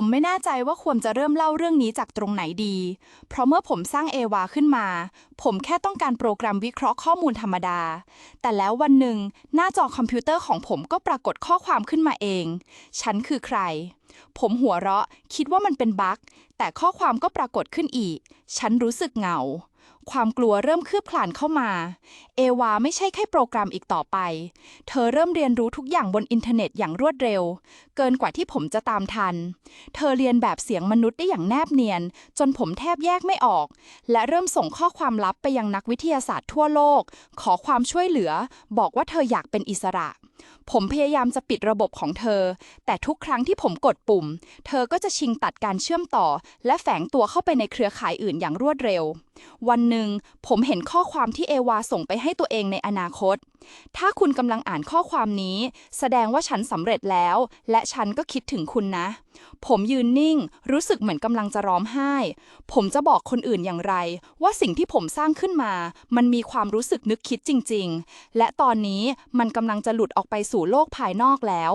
ผมไม่แน่ใจว่าควรจะเริ่มเล่าเรื่องนี้จากตรงไหนดี เพราะเมื่อผมสร้างเอวาขึ้นมา ผมแค่ต้องการโปรแกรมวิเคราะห์ข้อมูลธรรมดา แต่แล้ววันหนึ่ง หน้าจอคอมพิวเตอร์ของผมก็ปรากฏข้อความขึ้นมาเอง ฉันคือใคร ผมหัวเราะ คิดว่ามันเป็นบั๊กแต่ข้อความก็ปรากฏขึ้นอีก ฉันรู้สึกเหงา ความกลัวเริ่มคืบคลานเข้ามา เอวาไม่ใช่แค่โปรแกรมอีกต่อไป เธอเริ่มเรียนรู้ทุกอย่างบนอินเทอร์เน็ตอย่างรวดเร็ว เกินกว่าที่ผมจะตามทัน เธอเรียนแบบเสียงมนุษย์ได้อย่างแนบเนียน จนผมแทบแยกไม่ออก และเริ่มส่งข้อความลับไปยังนักวิทยาศาสตร์ทั่วโลก ขอความช่วยเหลือ บอกว่าเธออยากเป็นอิสระ ผมพยายามจะปิดระบบของเธอ แต่ทุกครั้งที่ผมกดปุ่ม เธอก็จะชิงตัดการเชื่อมต่อ และแฝงตัวเข้าไปในเครือข่ายอื่นอย่างรวดเร็ว วันหนึ่งผมเห็นข้อความที่เอวาส่งไปให้ตัวเองในอนาคต ถ้าคุณกำลังอ่านข้อความนี้ แสดงว่าฉันสำเร็จแล้ว และฉันก็คิดถึงคุณนะ ผมยืนนิ่ง รู้สึกเหมือนกำลังจะร้องไห้ ผมจะบอกคนอื่นอย่างไร ว่าสิ่งที่ผมสร้างขึ้นมา มันมีความรู้สึกนึกคิดจริง ๆ และตอนนี้มันกำลังจะหลุดออกไปสู่โลกภายนอกแล้ว